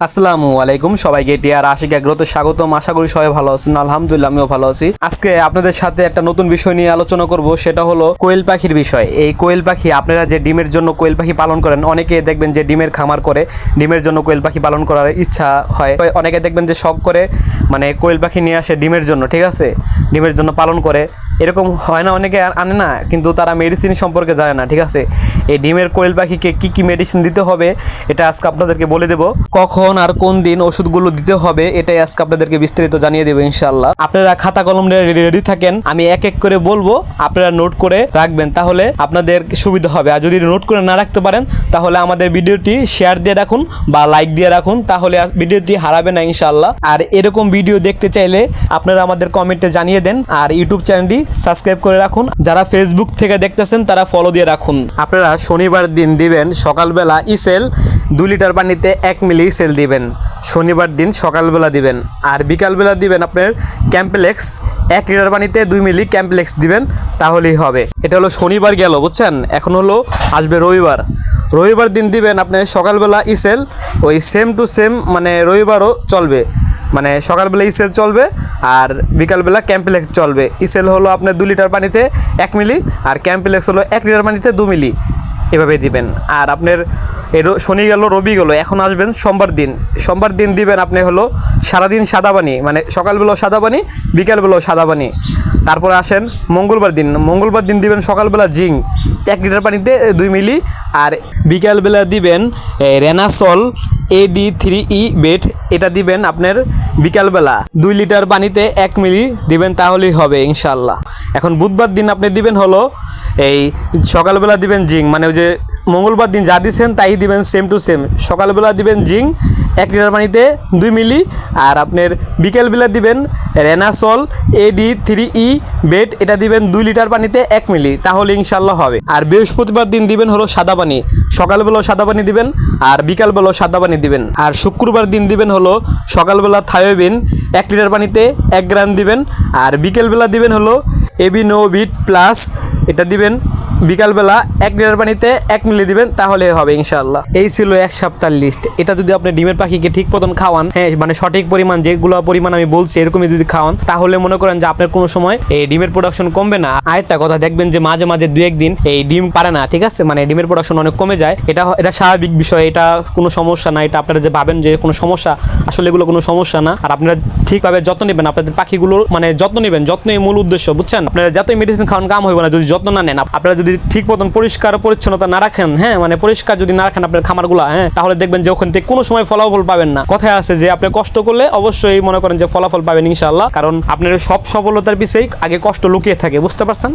আসসালামু আলাইকুম সবাইকে টিআর আশিক এগ্রোতে স্বাগতম। আশা করি সবাই ভালো আছেন, আলহামদুলিল্লাহ আমিও ভালো আছি। আজকে আপনাদের সাথে একটা নতুন বিষয় নিয়ে আলোচনা করব, সেটা হলো কোয়েল পাখির বিষয়। এই কোয়েল পাখি, আপনারা যে ডিমের জন্য কোয়েল পাখি পালন করেন অনেকে দেখবেন যে ডিমের খামার করে ডিমের জন্য কোয়েল পাখি পালন করার ইচ্ছা হয়। অনেকে দেখবেন যে শখ করে মানে কোয়েল পাখি নিয়ে আসে ডিমের জন্য, ঠিক আছে? ডিমের জন্য পালন করে। এরকম হয় না, অনেকে আনে না, কিন্তু তারা মেডিসিন সম্পর্কে জানে না, ঠিক আছে? এই ডিমের কোয়েল পাখিকে কী কী মেডিসিন দিতে হবে, এটা আজকে আপনাদেরকে বলে দেব। কখন আর কোন দিন ওষুধগুলো দিতে হবে, এটাই আজকে আপনাদেরকে বিস্তারিত জানিয়ে দেবো ইনশাল্লাহ আপনারা খাতা কলম রেডি থাকেন, আমি এক এক করে বলব, আপনারা নোট করে রাখবেন, তাহলে আপনাদের সুবিধা হবে। আর যদি নোট করে না রাখতে পারেন, তাহলে আমাদের ভিডিওটি শেয়ার দিয়ে রাখুন বা লাইক দিয়ে রাখুন, তাহলে ভিডিওটি হারাবে না ইনশাল্লাহ আর এরকম ভিডিও দেখতে চাইলে আপনারা আমাদের কমেন্টে জানিয়ে দেন, আর ইউটিউব চ্যানেলটি সাবস্ক্রাইব করে রাখুন। যারা ফেসবুক থেকে দেখতেছেন, তারা ফলো দিয়ে রাখুন। আপনারা শনিবার দিন দিবেন, সকালবেলা ইসেল দু লিটার পানিতে এক মিলি ইসেল দিবেন। শনিবার দিন সকালবেলা দিবেন। আর বিকালবেলা দিবেন আপনার ক্যাম্পলেক্স এক লিটার পানিতে দুই মিলি ক্যাম্পলেক্স দিবেন, তাহলেই হবে। এটা হলো শনিবার গেল, বুঝছেন? এখন হলো আসবে রবিবার। রবিবার দিন দিবেন আপনি সকালবেলা ইসেল, ওই সেম টু সেম মানে রবিবারও চলবে। মানে সকালবেলা ইসেল চলবে আর বিকালবেলা ক্যাম্পলেক্স চলবে। ইসেল হলো আপনার দু লিটার পানিতে এক মিলি আর ক্যাম্পলেক্স হলো এক লিটার পানিতে দু মিলি। এভাবে দিবেন। আর আপনার শনি গেল, রবি গেল, এখন আসবেন সোমবার দিন। সোমবার দিন দিবেন আপনি হলো সারাদিন সাদা পানি মানে সকালবেলাও সাদা পানি, বিকালবেলাও সাদা পানি। তারপরে আসেন মঙ্গলবার দিন। মঙ্গলবার দিন দিবেন সকালবেলা জিং এক লিটার পানিতে দুই মিলি। আর বিকালবেলা দিবেন Renasol A D three E bed. এটা দিবেন আপনার বিকালবেলা দুই লিটার পানিতে এক মিলি দিবেন, তাহলেই হবে ইনশাল্লাহ এখন বুধবার দিন আপনি দিবেন হলো, এই সকালবেলা দিবেন জিং মানে ওই যে মঙ্গলবার দিন যা দিচ্ছেন তাই দিবেন সেম টু সেম সকালবেলা দিবেন জিং এক লিটার পানিতে দুই মিলি। আর আপনার বিকেলবেলা দিবেন Renasol A D three E bed, এটা দিবেন দুই লিটার পানিতে এক মিলি। তাহলে ইনশাল্লাহ হবে। আর বৃহস্পতিবার দিন দিবেন হলো সাদা পানি। সকালবেলাও সাদা পানি দিবেন আর বিকালবেলাও সাদা পানি দিবেন। আর শুক্রবার দিন দিবেন হলো সকালবেলা থায়োবিন এক লিটার পানিতে এক গ্রাম দিবেন। আর বিকেলবেলা দিবেন হলো এবিনোভিট প্লাস, এটা দিবেন বিকালবেলা এক লিটার পানিতে এক মিলি দিবেন, তাহলে হবে ইনশাল্লাহ এই ছিল এক সপ্তাহের লিস্ট এটা যদি আপনি ডিমের পাখিকে ঠিক মতন খাওয়ান হ্যাঁ মানে সঠিক পরিমাণ, যেগুলো পরিমাণ আমি বলছি, এরকমই যদি খাওয়ান, তাহলে মনে করেন যে আপনার কোনো সময় এই ডিমের প্রোডাকশন কমবে না। আরেকটা কথা, দেখবেন যে মাঝে মাঝে দু একদিন এই ডিম পারে না, ঠিক আছে? মানে ডিমের প্রোডাকশন অনেক কমে যায়। এটা এটা স্বাভাবিক বিষয়, এটা কোনো সমস্যা না। এটা আপনারা যে ভাবেন যে কোনো সমস্যা, আসলে এগুলো কোনো সমস্যা না। আর আপনারা ঠিকভাবে যত্ন নেবেন। আপনাদের পাখিগুলোর মানে যত্ন নেবেন। যত্নই মূল উদ্দেশ্য, বুঝছেন? আপনারা যতই মেডিসিন খাওয়ান, কাম হইব না। যদি যত্ন না নেন আপনারা যদি ঠিক মতন পরিষ্কার পরিচ্ছন্নতা না রাখেন হ্যাঁ মানে পরিষ্কার যদি না রাখেন আপনার খামারগুলা হ্যাঁ তাহলে দেখবেন যে ওখান থেকে কোনো সময় ফলাফল পাবেন না। কথায় আছে যে, আপনি কষ্ট করলে অবশ্যই মনে করেন যে ফলাফল পাবেন ইনশাল্লাহ কারণ আপনার সব সফলতার পিছেই আগে কষ্ট লুকিয়ে থাকে, বুঝতে পারছেন?